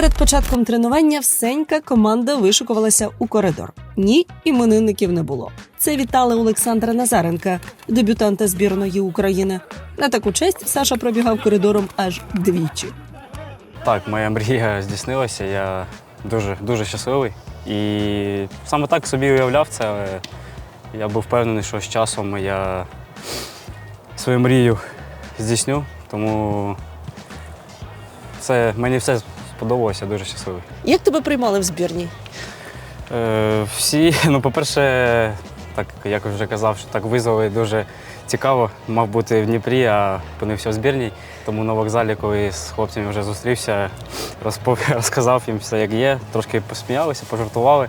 Перед початком тренування всенька команда вишикувалася у коридор. Ні, іменинників не було. Це вітали Олександра Назаренка, дебютанта збірної України. На таку честь Саша пробігав коридором аж двічі. Так, моя мрія здійснилася. Я дуже дуже щасливий. І саме так собі уявляв це. але Я був впевнений, що з часом я свою мрію здійсню. Тому все, мені все сподобалося, дуже щасливий. Як тебе приймали в збірній? Е, всі, ну, по-перше, так як вже казав, що так визвали дуже цікаво. Мав бути в Дніпрі, а опинився в збірній. Тому на вокзалі, коли з хлопцями вже зустрівся, розпов... розказав їм все, як є, трошки посміялися, пожартували.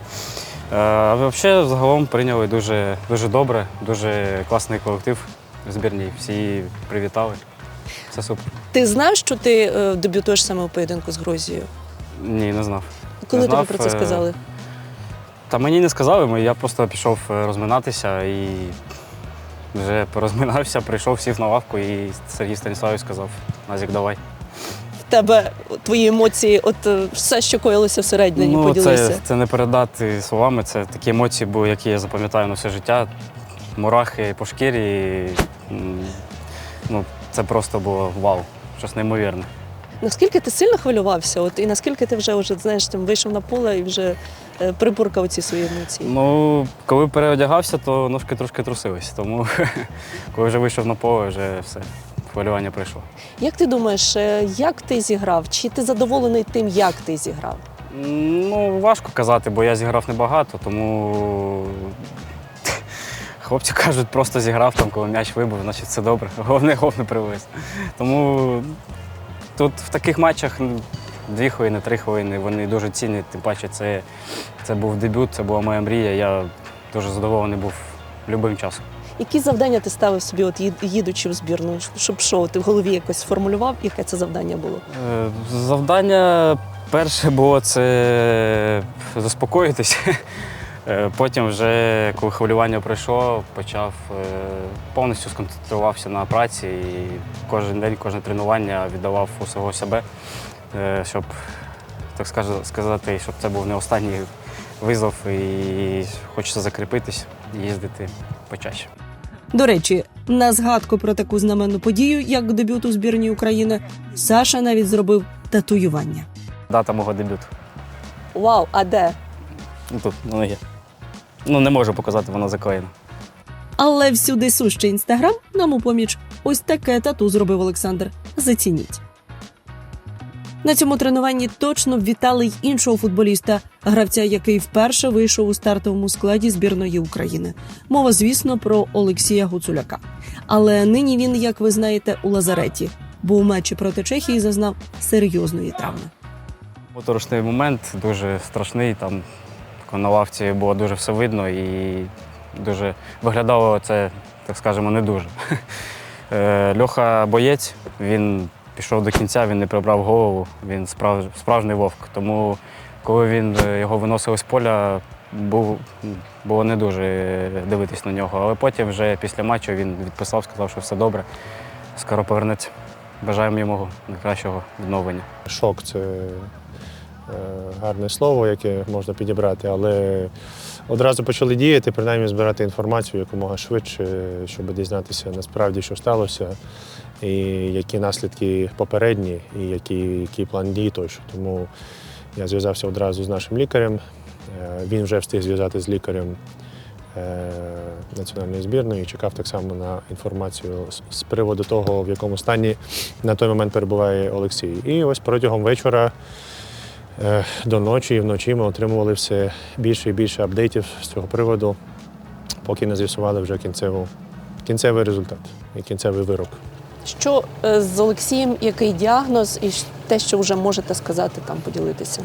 Е, А взагалі загалом прийняли дуже, дуже добре, дуже класний колектив в збірній. Всі привітали. Все супер. Ти знав, що ти е, дебютуєш саме у поєдинку з Грузією? Ні, не знав. Коли Не тобі знав, про це е, сказали? Та мені не сказали, я просто пішов е, розминатися і вже порозминався, прийшов, сів на лавку і Сергій Станіславович сказав, Назік, давай. В тебе твої емоції, от все, що коїлося всередині, ну, поділися. це, це не передати словами, це такі емоції, були, які я запам'ятаю на все життя. Мурахи по шкірі. ну, це просто було вау, щось неймовірне. Наскільки ти сильно хвилювався? От і наскільки ти вже вже знаєш, там вийшов на поле і вже е, прибуркав ці свої емоції? Ну, коли переодягався, то ножки трошки трусились. Тому коли вже вийшов на поле, вже все, хвилювання прийшло. Як ти думаєш, е, як ти зіграв? Чи ти задоволений тим, як ти зіграв? Ну, важко казати, бо я зіграв небагато, тому хлопці кажуть, просто зіграв там, коли м'яч вибив, значить все добре. Головне гол не привез. Тому тут в таких матчах ну, дві хвилини, три хвилини, вони дуже цінні. Тим паче, це, це був дебют, це була моя мрія. Я дуже задоволений був любим часом. Які завдання ти ставив собі, от їдучи в збірну? Щоб що, ти в голові якось сформулював, яке це завдання було? Е, Завдання перше було це заспокоїтися. Е, Потім, вже коли хвилювання пройшло, почав е, повністю сконцентрувався на праці і кожен день, кожне тренування віддавав усього себе, е, щоб так сказати, щоб це був не останній визов і хочеться закріпитись і їздити почаще. До речі, на згадку про таку знаменну подію, як дебют у збірній України, Саша навіть зробив татуювання. Дата мого дебюту. Вау, а де? Ну, Тут на ногі. Ну, не можу показати, воно заклеєно. Але всюди сущий інстаграм нам у поміч. Ось таке тату зробив Олександр. Зацініть. На цьому тренуванні точно вітали й іншого футболіста, гравця, який вперше вийшов у стартовому складі збірної України. Мова, звісно, про Олексія Гуцуляка. Але нині він, як ви знаєте, у лазареті, бо у матчі проти Чехії зазнав серйозної травми. Моторошний момент, дуже страшний. Там на лавці було дуже все видно і дуже виглядало це, так скажемо, не дуже. Е, Льоха боєць, він пішов до кінця, він не прибрав голову, він справ, справжній вовк. Тому коли він е, його виносили з поля, був, було не дуже дивитись на нього. Але потім, вже після матчу, він відписав, сказав, що все добре, скоро повернеться. Бажаємо йому найкращого відновлення. Шок це е, гарне слово, яке можна підібрати, але одразу почали діяти, принаймні збирати інформацію якомога швидше, щоб дізнатися насправді, що сталося, і які наслідки попередні, і який, який план дій тощо. Тому я зв'язався одразу з нашим лікарем. Е, Він вже встиг зв'язати з лікарем е, національної збірної і чекав так само на інформацію з- приводу того, в якому стані на той момент перебуває Олексій. І ось протягом вечора е, до ночі і вночі ми отримували все більше і більше апдейтів з цього приводу, поки не з'ясували вже кінцеву, кінцевий результат і кінцевий вирок. Що е, з Олексієм, який діагноз, і те, що вже можете сказати, там поділитися?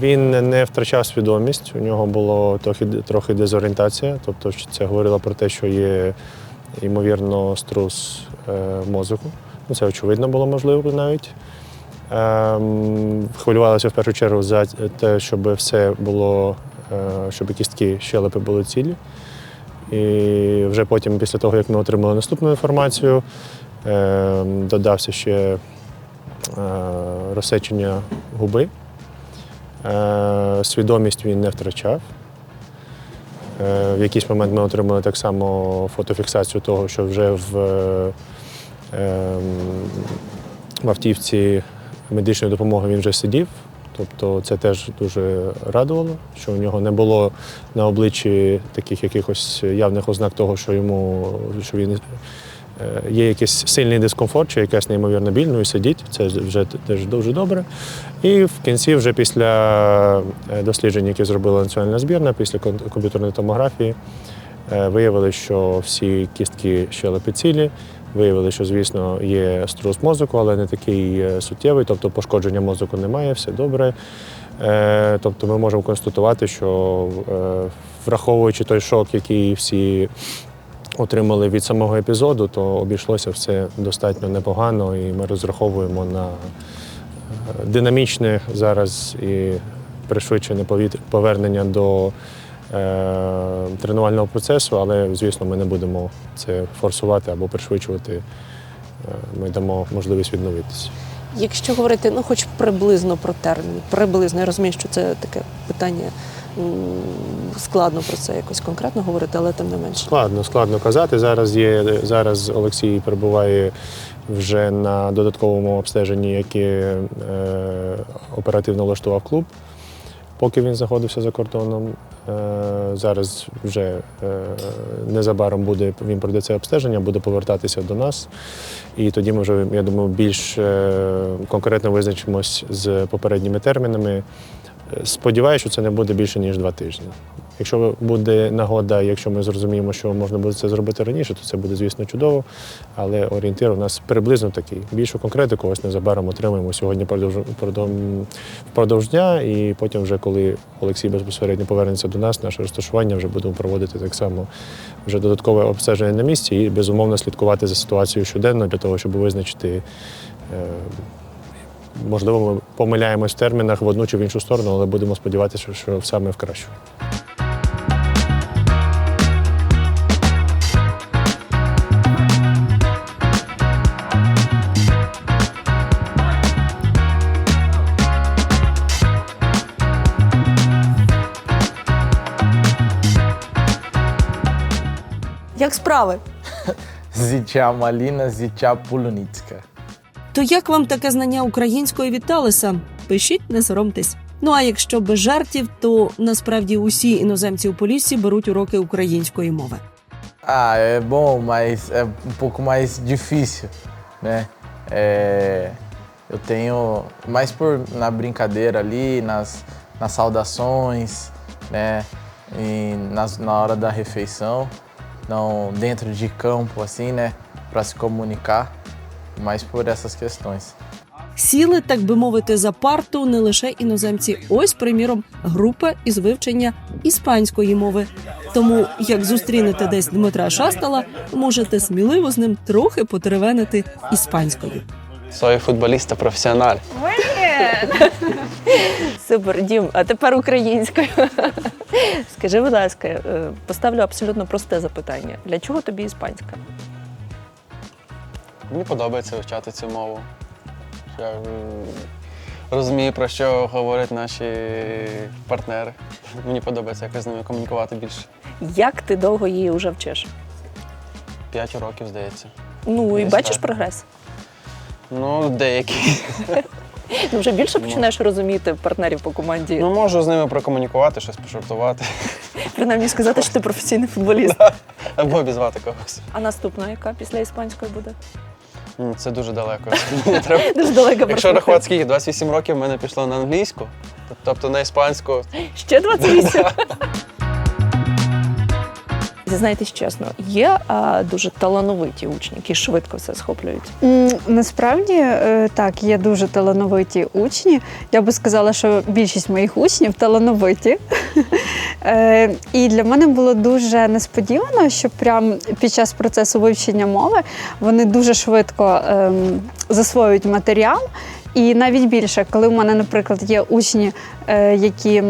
Він не втрачав свідомість, у нього було трохи, трохи дезорієнтація, тобто це говорило про те, що є, ймовірно, струс е, мозку. Ну, це очевидно було можливо навіть. Ем, хвилювалося в першу чергу за те, щоб все було, е, щоб кістки щелепи були цілі. І вже потім, після того, як ми отримали наступну інформацію, ем, додався ще е, розсечення губи. Е, Свідомість він не втрачав. В якийсь момент ми отримали так само фотофіксацію того, що вже в, ем, в автівці медичної допомоги він вже сидів. Тобто це теж дуже радувало, що у нього не було на обличчі таких якихось явних ознак того, що йому що він е, є якийсь сильний дискомфорт чи якась неймовірна біль, ну і сидіть. Це вже теж дуже добре. І в кінці, вже після е, досліджень, які зробила національна збірна, після комп'ютерної томографії, е, виявили, що всі кістки щелепи цілі. Виявили, що, звісно, є струс мозку, але не такий е, суттєвий, тобто пошкодження мозку немає, все добре. Е, Тобто ми можемо констатувати, що е, враховуючи той шок, який всі отримали від самого епізоду, то обійшлося все достатньо непогано, і ми розраховуємо на динамічне зараз і пришвидшене повернення до тренувального процесу, але, звісно, ми не будемо це форсувати або пришвидшувати. Е, Ми дамо можливість відновитися. Якщо говорити, ну хоч приблизно про термін, приблизно я розумію, що це таке питання складно про це якось конкретно говорити, але тим не менше. Складно, складно казати. Зараз є зараз Олексій перебуває вже на додатковому обстеженні, яке е, оперативно влаштував клуб, поки він знаходився за кордоном. Е, зараз вже е, незабаром буде він пройде це обстеження, буде повертатися до нас. І тоді ми вже, я думаю, більш е, конкретно визначимось з попередніми термінами. Сподіваюся, що це не буде більше ніж два тижні. Якщо буде нагода, якщо ми зрозуміємо, що можна буде це зробити раніше, то це буде, звісно, чудово. Але орієнтир у нас приблизно такий. Більшу конкретику ось незабаром отримаємо сьогодні впродовж, дня, і потім, вже коли Олексій безпосередньо повернеться до нас, наше розташування вже будемо проводити так само вже додаткове обстеження на місці і безумовно слідкувати за ситуацією щоденно для того, щоб визначити. е, Можливо, ми помиляємось в термінах в одну чи в іншу сторону, але будемо сподіватися, що, що саме в кращу. Як справи? Зіча Маліна, зіча Полуніцька. То як вам таке знання української від Талеса? Пишіть, не соромтесь. Ну а якщо без жартів, то насправді усі іноземці у Поліссі беруть уроки української мови. Ah, é mas é um pouco mais difícil, né? É, eu tenho mais por na brincadeira ali, nas, nas saudações, né? E nas, na hora da refeição, não dentro de campo assim, né? Para se comunicar, mais por essas questões. Сіли, так би мовити, за парту не лише іноземці. Ось, приміром, група із вивчення іспанської мови. Тому, як зустрінете десь Дмитра Шастала, можете сміливо з ним трохи потеревенити іспанською. Soy futbolista profesional. Супер, Дім, а тепер українською. Скажи, будь ласка, е, поставлю абсолютно просте запитання. Для чого тобі іспанська? Мені подобається вивчати цю мову. Я розумію, про що говорять наші партнери. Мені подобається якось з ними комунікувати більше. Як ти довго її вже вчиш? П'ять років, здається. Ну і Десь бачиш так. прогрес. Ну, деякі. Ну вже більше починаєш розуміти партнерів по команді. Ну, можу з ними прокомунікувати, щось пошуртувати. Принаймні сказати, що ти професійний футболіст. Або обізвати когось. А наступна, яка після іспанської буде? Це дуже далеко. Мені треба. Дуже далеко Якщо перспектива. рахувати скільки, 28 років в мене пішло на англійську, тобто на іспанську. Ще 28. Зізнайтесь чесно, є а, дуже талановиті учні, які швидко все схоплюють. Насправді е, так, є дуже талановиті учні. Я би сказала, що більшість моїх учнів талановиті. Е, І для мене було дуже несподівано, що прямо під час процесу вивчення мови вони дуже швидко ем, засвоюють матеріал. І навіть більше, коли в мене, наприклад, є учні, е, які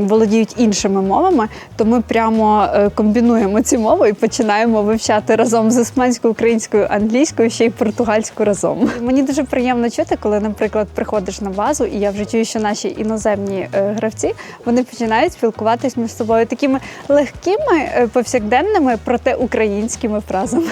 володіють іншими мовами, то ми прямо е, комбінуємо ці мови і починаємо вивчати разом з іспанською, українською, англійською, ще й португальською разом. Мені дуже приємно чути, коли, наприклад, приходиш на базу, і я вже чую, що наші іноземні е, гравці вони починають спілкуватись між собою такими легкими, повсякденними, проте українськими фразами.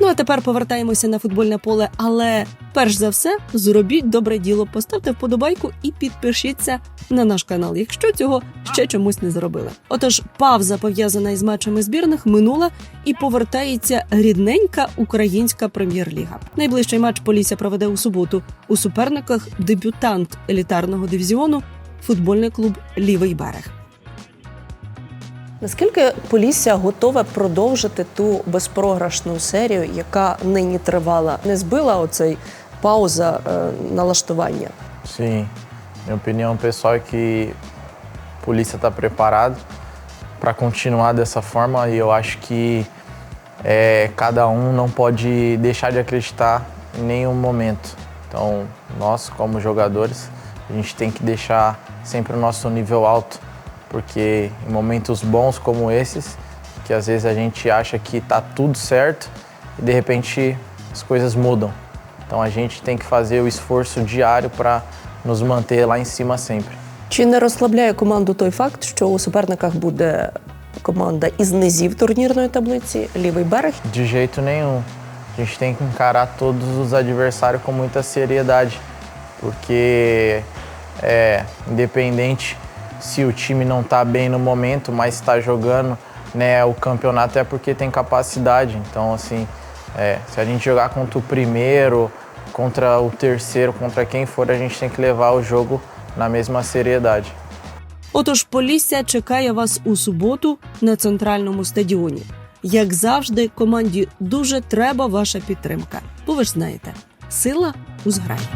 Ну а тепер повертаємося на футбольне поле. Але перш за все, зробіть добре діло, поставте вподобайку і підпишіться на наш канал, якщо цього ще чомусь не зробили. Отож, павза пов'язана із матчами збірних минула і повертається рідненька українська прем'єр-ліга. Найближчий матч Полісся проведе у суботу. У суперниках дебютант елітарного дивізіону футбольний клуб Лівий берег. Наскільки Полісся готове продовжити ту безпрограшну серію, яка нині тривала? Не збила оцей пауза е, налаштування? Sim, minha opinião pessoal é que a polícia está preparado para continuar dessa forma e eu acho que é, cada um não pode deixar de acreditar em nenhum momento. Então, nós como jogadores, a gente tem que deixar sempre o nosso nível alto, porque em momentos bons como esses, que às vezes a gente acha que está tudo certo e de repente as coisas mudam. Então a gente tem que fazer o esforço diário para nos manter lá em cima sempre. Чи не розслабляє команду той факт, що у суперниках буде команда із низів турнірної таблиці, лівий берег? De jeito nenhum. A gente tem que encarar todos os adversários com muita seriedade, porque é independente se o time não está bem no momento, mas está jogando né, o campeonato é porque tem capacidade. Então, assim, é, se a gente jogar contra o primeiro, contra o terceiro, contra quem for, a gente tem que levar o jogo na mesma seriedade. Отож, Полісся чекає вас у суботу на центральному стадіоні. Як завжди, команді дуже треба ваша підтримка, бо ви ж знаєте, сила у зграї.